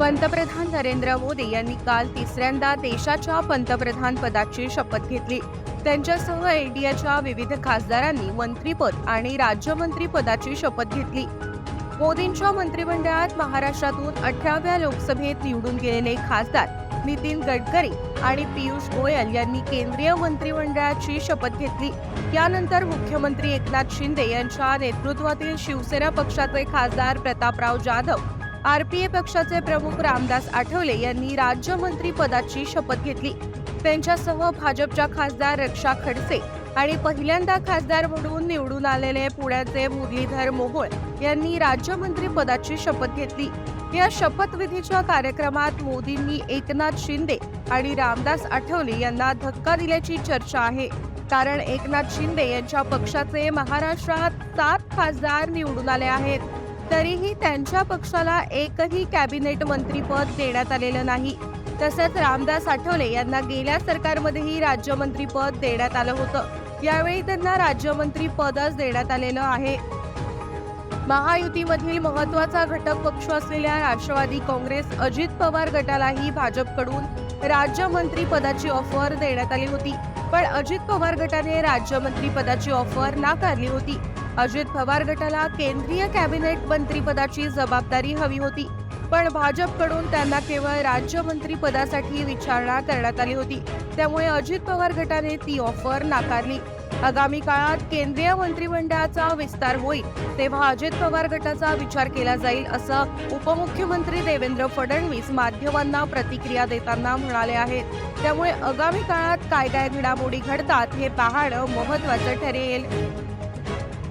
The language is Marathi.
पंतप्रधान नरेंद्र मोदी यांनी काल तिसऱ्यांदा देशाच्या पंतप्रधान पदाची शपथ घेतली. त्यांच्यासह एनडीएच्या विविध खासदारांनी मंत्रीपद आणि राज्यमंत्री पदाची शपथ घेतली. मोदींच्या मंत्रिमंडळात महाराष्ट्रातून अठराव्या लोकसभेत निवडून गेलेले खासदार नितीन गडकरी आणि पियुष गोयल यांनी केंद्रीय मंत्रिमंडळाची शपथ घेतली. यानंतर मुख्यमंत्री एकनाथ शिंदे यांच्या नेतृत्वातील शिवसेना पक्षाचे खासदार प्रतापराव जाधव आरपीए पक्षाचे प्रमुख रामदास आठवले यांनी राज्यमंत्री पदाची शपथ घेतली. त्यांच्यासह भाजपच्या खासदार रक्षा खडसे आणि पहिल्यांदा खासदार म्हणून निवडून आलेले पुण्याचे मुरलीधर मोहोळ यांनी राज्यमंत्री पदाची शपथ घेतली. या शपथविधीच्या कार्यक्रमात मोदींनी एकनाथ शिंदे आणि रामदास आठवले यांना धक्का दिल्याची चर्चा आहे. कारण एकनाथ शिंदे यांच्या पक्षाचे महाराष्ट्रात सात खासदार निवडून आले आहेत. तरीही त्यांच्या पक्षाला एकही कॅबिनेट मंत्रीपद देण्यात आलेलं नाही. तसंच रामदास आठवले यांना गेल्या सरकारमध्येही राज्यमंत्रीपद देण्यात आलं होतं. यावेळी त्यांना राज्यमंत्री पदच देण्यात आलेलं आहे. महायुतीमधील महत्त्वाचा घटक पक्ष असलेल्या राष्ट्रवादी काँग्रेस अजित पवार गटालाही भाजपकडून राज्यमंत्री पदाची ऑफर देण्यात आली होती. पण अजित पवार गटाने राज्यमंत्री पदाची ऑफर नाकारली होती. अजित पवार गटाला केंद्रीय कॅबिनेट मंत्रीपदाची जबाबदारी हवी होती. पण भाजपकडून त्यांना केवळ राज्यमंत्री पदासाठी विचारणा करण्यात आली होती. त्यामुळे अजित पवार गटाने ती ऑफर नाकारली. आगामी काळात केंद्रीय मंत्रिमंडळाचा विस्तार होईल तेव्हा अजित पवार गटाचा विचार केला जाईल असं उपमुख्यमंत्री देवेंद्र फडणवीस माध्यमांना प्रतिक्रिया देताना म्हणाले आहेत. त्यामुळे आगामी काळात काय काय घडामोडी घडतात हे पाहणं महत्वाचं ठरेल.